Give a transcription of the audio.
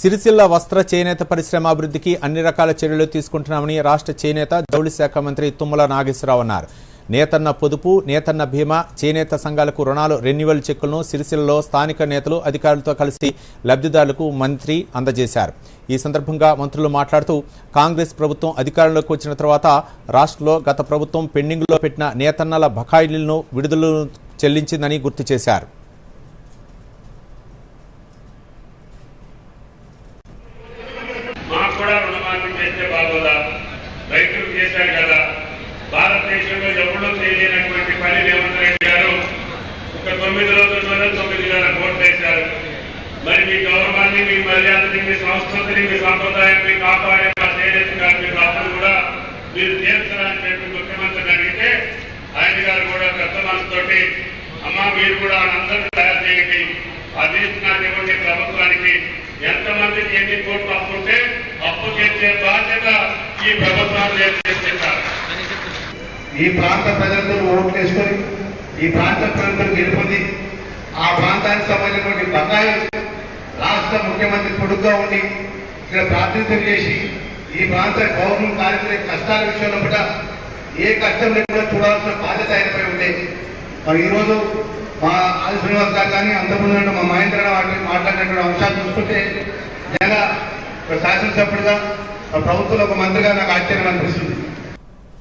సిరిసిల్ల వస్త్ర చేనేత పరిశ్రమ అభివృద్ధికి అన్ని రకాల చర్యలు తీసుకుంటున్నామని రాష్ట్ర చేనేత జౌళి శాఖ మంత్రి తుమ్మల నాగేశ్వరరావు అన్నారు. నేతన్న పొదుపు నేతన్న బీమా చేనేత సంఘాలకు రుణాలు రెన్యువల్ చెక్కులను సిరిసిల్లలో స్థానిక నేతలు అధికారులతో కలిసి లబ్ధిదారులకు మంత్రి అందజేశారు. ఈ సందర్భంగా మంత్రులు మాట్లాడుతూ కాంగ్రెస్ ప్రభుత్వం అధికారంలోకి వచ్చిన తర్వాత రాష్ట్రంలో గత ప్రభుత్వం పెండింగ్లో పెట్టిన నేతన్నల బకాయిలను విడుదలను చెల్లించిందని గుర్తు చేశారు. తొమ్మిది రోజుల్లోనే తొమ్మిది వేల కోట్లు వేశారు. మరి మీ గౌరవాన్ని మీ మర్యాదని మీ సంస్కృతిని మీ సంప్రదాయాన్ని కాపాడే మా చేనేత కార్మిక అప్పులు కూడా మీరు తీర్చడానికి చెప్పి ముఖ్యమంత్రిని అడిగితే ఆయన గారు కూడా పెద్ద మనసుతోటి అమ్మ మీరు కూడా అందరినీ తయారు చేయండి. అది నాకు ఇవ్వండి ప్రభుత్వానికి. ఎంతమందికి ఎన్ని కోట్లు అప్పు ఉంటే అప్పు చేసే బాధ్యత ఈ ప్రభుత్వాలు చేస్తారు ఈ ప్రాంత ప్రజలందరూ ఓట్లు వేసుకొని ఈ ప్రాంత ప్రజలను గెలుపొంది ఆ ప్రాంతానికి సంబంధించినటువంటి బంగారు రాష్ట్ర ముఖ్యమంత్రి కొడుకుగా ఉండి ఇక్కడ ప్రాతినిధ్యం చేసి ఈ ప్రాంత గౌరవం కార్యక్రమ కష్టాల విషయంలో కూడా ఏ కష్టం లేకుండా చూడాల్సిన బాధ్యత ఆయనపై ఉంది మరి ఈరోజు మా ఆది శ్రీనివాస్ గారు కానీ అంతకుముందు మా మహేంద్ర వాటిని మాట్లాడినటువంటి అంశాలు చూసుకుంటే నిజంగా ఒక శాసనసభ్యుడిగా ప్రభుత్వంలో ఒక మంత్రిగా నాకు ఆశ్చర్యం అనిపిస్తుంది.